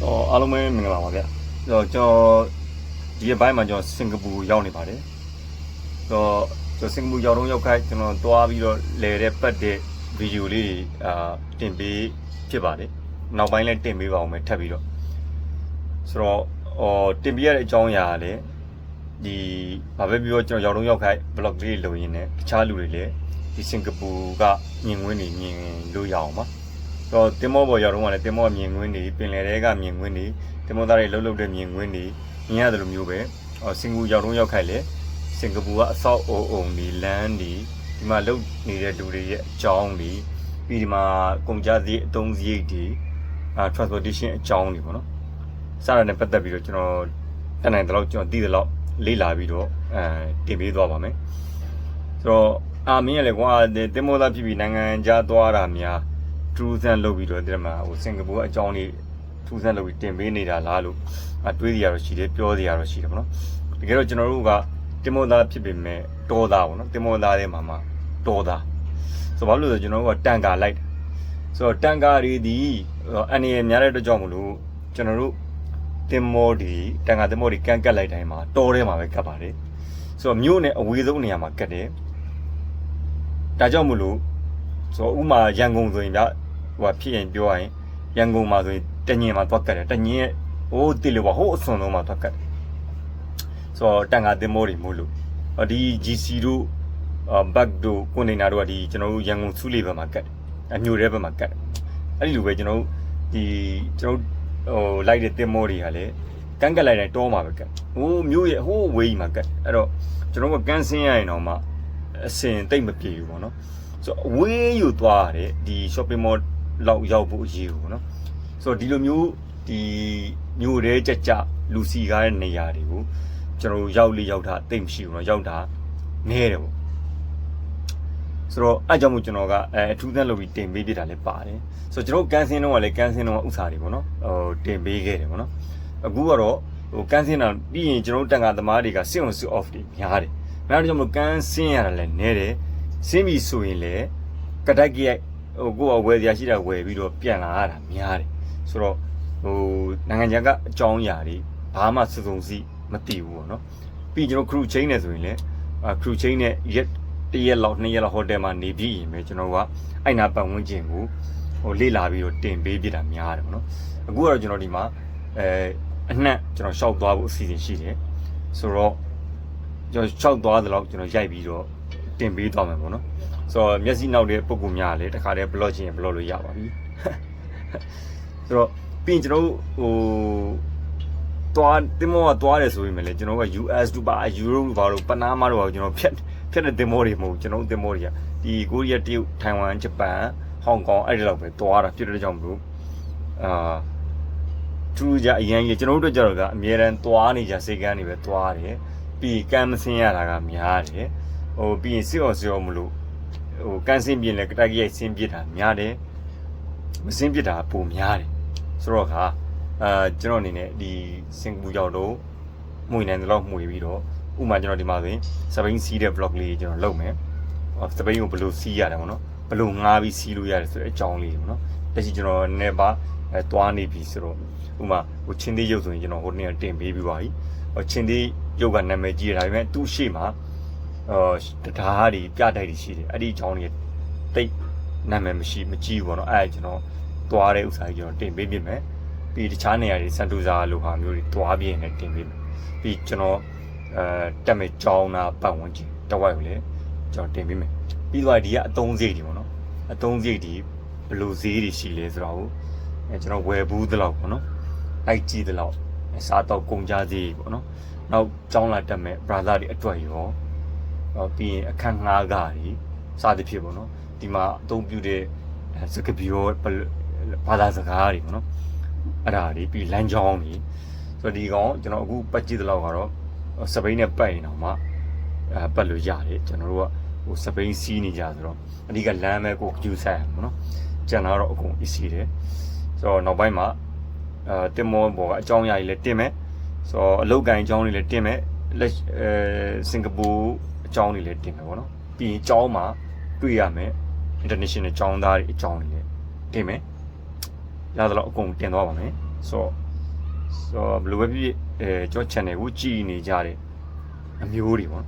ဟောအားလုံးပဲမင်္ဂလာပါဗျ။ကျွန်တော်ကျွန်တော်ဒီရက်ပိုင်းမှာကျွန်တော်စင်ကာပူရောက်နေပါတယ်။တော့ကျွန်တော်စင်ကာပူရောက်တော့ရောက်ခိုက်ကျွန်တော်တွားပြီးတော့လဲတဲ့ပတ်တဲ့ဗီဒီယိုလေးတွေအာတင်ပေးဖြစ်ပါတယ်။နောက်ပိုင်းလည်းတင်ပေးပါအောင်မယ်ထပ်ပြီးတော့ဆိုတော့ဟောတင်ပေးရတဲ့အကြောင်းအရာကလည်းဒီဘာပဲပြောကျွန်တော်ရောက်တော့ရောက်ခိုက် blog လေးလုပ်ရင်းနဲ့တခြားလူတွေလည်းဒီစင်ကာပူကမြင်ကွင်းနေမြင်လို့ရအောင်ပါ။ တော့တင်မောပေါ်ရောက်တော့ကလည်းတင်မောမြင်ကွင်းနေပင်လယ်တွေကမြင်ကွင်းနေတင်မောသားတွေလှုပ်လှုပ်တဲ့မြင်ကွင်းနေမြင်ရတယ်လို့မျိုးပဲအော်စင်ကာပူရောက်တော့ရောက်ခိုက်လေစင်ကာပူကအဆောက်အုံအုံဒီလမ်းဒီဒီမှာလှုပ်နေတဲ့လူတွေရဲ့အကြောင်းဒီပြီးဒီမှာကုန်ကြစည်အတုံးစရိတ်ဒီအာ transportation အကြောင်းဒီပေါ့နော်စတာနဲ့ပတ်သက်ပြီးတော့ကျွန်တော်တတ်နိုင်တဲ့လောက်ကျွန်တော်သိတဲ့လောက်လေ့လာပြီးတော့အဲတင်ပေးသွားပါမယ်ဆိုတော့အာမင်းရလေကွာတင်မောသားဖြစ်ပြီးနိုင်ငံခြားသွားတာများ ထူးဆန်းလုပ်ပြီးတော့ဒီမှာဟိုစင်ကာပူအကြောင်းလေးထူးဆန်းလုပ်ပြီးတင်ပေးနေတာလားလို့အတွေးစီရတော့ရှိတယ်ပြောစီရတော့ရှိတယ်ပေါ့နော်တကယ်တော့ကျွန်တော်တို့ကတင်မောသားဖြစ်ပေမဲ့တောသားပေါ့နော်တင်မောသားထဲမှာမှတောသားဆိုဘာလို့လဲဆိုကျွန်တော်တို့ကတန်ကာလိုက်ဆိုတော့တန်ကာတွေဒီအနေရများတဲ့အတွက်ကြောင့်မလို့ကျွန်တော်တို့တင်မောဒီတန်ကာတင်မောဒီကန့်ကတ်လိုက်တိုင်းမှာတောထဲမှာပဲကတ်ပါတယ်ဆိုတော့မြို့နဲ့အဝေးဆုံးနေရာမှာကတ်တယ်ဒါကြောင့်မလို့ဆိုတော့ဥမာရန်ကုန်ဆိုရင်ဗျ ဟိုဖြစ်ရင်ပြောရရင်ရန်ကုန်မှာဆိုရင်တညင်မှာသွားကတ်တယ်တညင်ဟိုတိလို့ပါဟိုအစွန်ဆုံးမှာသွားကတ်တယ်ဆိုတော့တန်ခါတင်မိုးတွေမို့လို့ဒီ GC တို့ဘတ်တို့ကွန်တိန်နာတို့ကဒီကျွန်တော်တို့ရန်ကုန်ဆူးလေးဘက်မှာကတ်တယ်အမျိုးတဲ့ဘက်မှာကတ်တယ်အဲ့ဒီလိုပဲကျွန်တော်တို့ဒီကျွန်တော်ဟိုလိုက်တဲ့တင်မိုးတွေကလည်းကန့်ကတ်လိုက်တိုင်းတောမှာပဲကတ်ဟိုမျိုးရဲ့ဟိုဝေးကြီးမှာကတ်အဲ့တော့ကျွန်တော်ကကန်ဆင်းရရင်တော့မှအစင်တိတ်မပြေဘူးပေါ့နော်ဆိုတော့အဝေးယူသွားရတယ်ဒီ shopping mall လောက်ရောက်ဖို့အရေးကိုနော်ဆိုတော့ဒီလိုမျိုးဒီမြို့တဲကြကြလူစီကားတဲ့နေရာတွေကိုကျွန်တော်ရောက်လေရောက်တာတိတ်မရှိဘူးနော်ရောက်တာနဲတယ်ပေါ့ဆိုတော့အဲကြောင့်မို့ကျွန်တော်ကအဲအထူးသန့်လုပ်ပြီးတင်ပေးပြတာလည်းပါတယ်ဆိုတော့ကျွန်တော်ကန်ဆင်းတော့ကလည်းကန်ဆင်းတော့ဥစားတွေပေါ့နော်ဟိုတင်ပေးခဲ့တယ်ပေါ့နော်အခုကတော့ဟိုကန်ဆင်းတာပြီးရင်ကျွန်တော်တန်ခါသမားတွေကစစ် on စစ် off တွေများတယ်များတော့ကျွန်တော်ကန်ဆင်းရတာလည်းနဲတယ်ဆင်းပြီဆိုရင်လည်းကတိုက်ကြိုက် ဟိုကိုယ်ကဝယ်စရာရှိတာဝယ်ပြီးတော့ပြန်လာရတာများတယ်ဆိုတော့ဟိုနိုင်ငံခြားကအကြောင်းအရာတွေဘာမှစုံစီမတည်ဘူးပေါ့နော်ပြီးကျွန်တော် crew chain နဲ့ဆိုရင်လည်းအာ crew chain နဲ့ရက်တရက်လောက်နှစ်ရက်လောက်ဟိုတယ်မှာနေပြီးရင်ပဲကျွန်တော်ကအဲ့နာပတ်ဝန်းကျင်ကိုဟိုလေ့လာပြီးတော့တင်ပေးပြတာများတယ်ပေါ့နော်အခုကတော့ကျွန်တော်ဒီမှာအဲအနှံ့ကျွန်တော်ရှောက်သွားဖို့အစီအစဉ်ရှိတယ်ဆိုတော့ကျွန်တော်ရှောက်သွားတယ်လို့ကျွန်တော်ရိုက်ပြီးတော့ တင်ပေးသွားမယ်ပေါ့နော်ဆိုတော့မျက်စိနောက်တဲ့ပုံကူများလည်းတခါတည်း blog ချင်း blog လို့ရပါပြီဆိုတော့ပြီးရင်ကျွန်တော်ဟိုသွားတင်မောကသွားတယ်ဆိုရင်လည်းကျွန်တော်က US တို့ပါ Euro ဘာလို့ပနားမာတို့ပါကျွန်တော်ဖြတ်ဖြတ်တဲ့တင်မောတွေမဟုတ်ကျွန်တော်တင်မောတွေကဒီကိုရီးယားတရုတ်ထိုင်ဝမ်ဂျပန်ဟောင်ကောင်အဲ့ဒီလောက်ပဲသွားတာဖြစ်တဲ့ကြောင့်မလို့အာသူကြအရင်ကြီးကျွန်တော်တို့ကြတော့ကအများရန်သွားနေကြစိတ်ကန်းနေပဲသွားတယ်ပြီးကမ်းမစင်းရတာကများတယ် ဟိုပြီးရင်စစ်အောင်စစ်အောင်မလို့ဟိုကန်ဆင်းပြင်းလဲကတိုက်ရိုက်ဆင်းပြစ်တာများတယ်မဆင်းပြစ်တာပိုများတယ်ဆိုတော့ခါအာကျွန်တော်အနေနဲ့ဒီစင်ကာပူရောက်တော့မှုန်နိုင်တယ်လို့မှုပြီးတော့ဥမာကျွန်တော်ဒီမှာဆိုရင်စပိန်စီးတဲ့ vlog လေးကျွန်တော်လုပ်မယ်စပိန်ကိုဘယ်လိုစီးရတယ်ပေါ့နော်ဘယ်လိုငားပြီးစီးလို့ရတယ်ဆိုတဲ့အကြောင်းလေးပေါ့နော်တချီကျွန်တော်နေပါအဲတွားနေပြီဆိုတော့ဥမာဟိုချင်းသေးရုပ်ဆိုရင်ကျွန်တော်ဟိုနေ့တင်ပေးပြီးပါပြီဟိုချင်းသေးရုပ်ကနာမည်ကြီးတယ်ဒါပေမဲ့သူ့ရှေ့မှာ အော်တရားတွေပြတိုက်တွေရှိတယ်အဲ့ဒီအကြောင်းတွေတိတ်နာမည်မရှိမကြီးဘူးပေါ့နော်အဲ့ဒါကျွန်တော်တွားတဲ့ဥစ္စာကြီးကျွန်တော်တင်ပေးပြမယ်ပြီးတခြားနေရာတွေစန်တူဇာလိုဟာမျိုးတွေတွားပြင်းနဲ့တင်ပေးမယ်ပြီးကျွန်တော်အဲတက်မဲ့ကြောင်းနာပတ်ဝန်းကျင်တဝိုက်ကိုလည်းကျွန်တော်တင်ပေးမယ်ပြီးတော့ဒီကအတုံးစိတ်တွေပေါ့နော်အတုံးစိတ်တွေဘယ်လိုဈေးတွေရှိလဲဆိုတော့အဲကျွန်တော်ဝယ်ဘူးသလောက်ပေါ့နော်လိုက်ကြည့်သလောက်စားတော့ကုန်ကြဈေးပေါ့နော်နောက်ကြောင်းလာတက်မဲ့ brother တွေအတွက်ရောဟော ပြီးရင်အခန်းငှားကားတွေစသဖြင့်ပေါ့နော်ဒီမှာအသုံးပြုတဲ့စကပြောဘာသာစကားတွေပေါ့နော်အဲ့ဒါတွေပြီးလမ်းကြောင်းတွေဆိုတော့ဒီကောင်ကျွန်တော်အခုပတ်ကြည့်သလောက်ကတော့စပိန်နဲ့ပတ်ရင်တော့မှအဲပတ်လို့ရတယ်ကျွန်တော်တို့ကဟိုစပိန်စီးနေကြဆိုတော့အဓိကလမ်းပဲကိုကျူးဆိုင်ပေါ့နော်ကျန်တာတော့အကုန် easy တယ်ဆိုတော့နောက်ပိုင်းမှာအဲတင်မောဘောကအကြောင်းအရာကြီးလည်းတင်မယ်ဆိုတော့အလုတ်ကန်အကြောင်းတွေလည်းတင်မယ်လက်အဲစင်ကာပူ အကြောင်းတွေလည်းတင်မယ်ပေါ့နော်ပြီးရင်အကြောင်းမှာတွေ့ရမယ် international အကြောင်းသားတွေအကြောင်းတွေလည်းတင်မယ်ရသလောက်အကုန်တင်သွားပါမယ်ဆိုတော့ဆိုတော့ဘယ်လိုပဲဖြစ်ဖြစ်အဲကျွန်တော် channel ကိုကြည်နေကြတယ်အမျိုးတွေပေါ့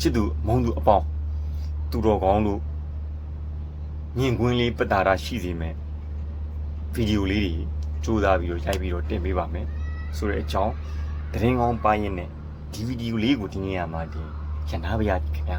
ချစ်သူမုန်းသူအပေါင်းသူတော်ကောင်းတို့ညင်ကွင်းလေးပတာတာရှိစေမယ်ဗီဒီယိုလေးတွေစူးစမ်းပြီးတော့ရိုက်ပြီးတော့တင်ပေးပါမယ်ဆိုတဲ့အကြောင်းသတင်းကောင်းပိုင်းရင်နဲ့ဒီဗီဒီယိုလေးကိုဒီနေ့ရမှာတ င်ရနာပါရခင်ဗျာ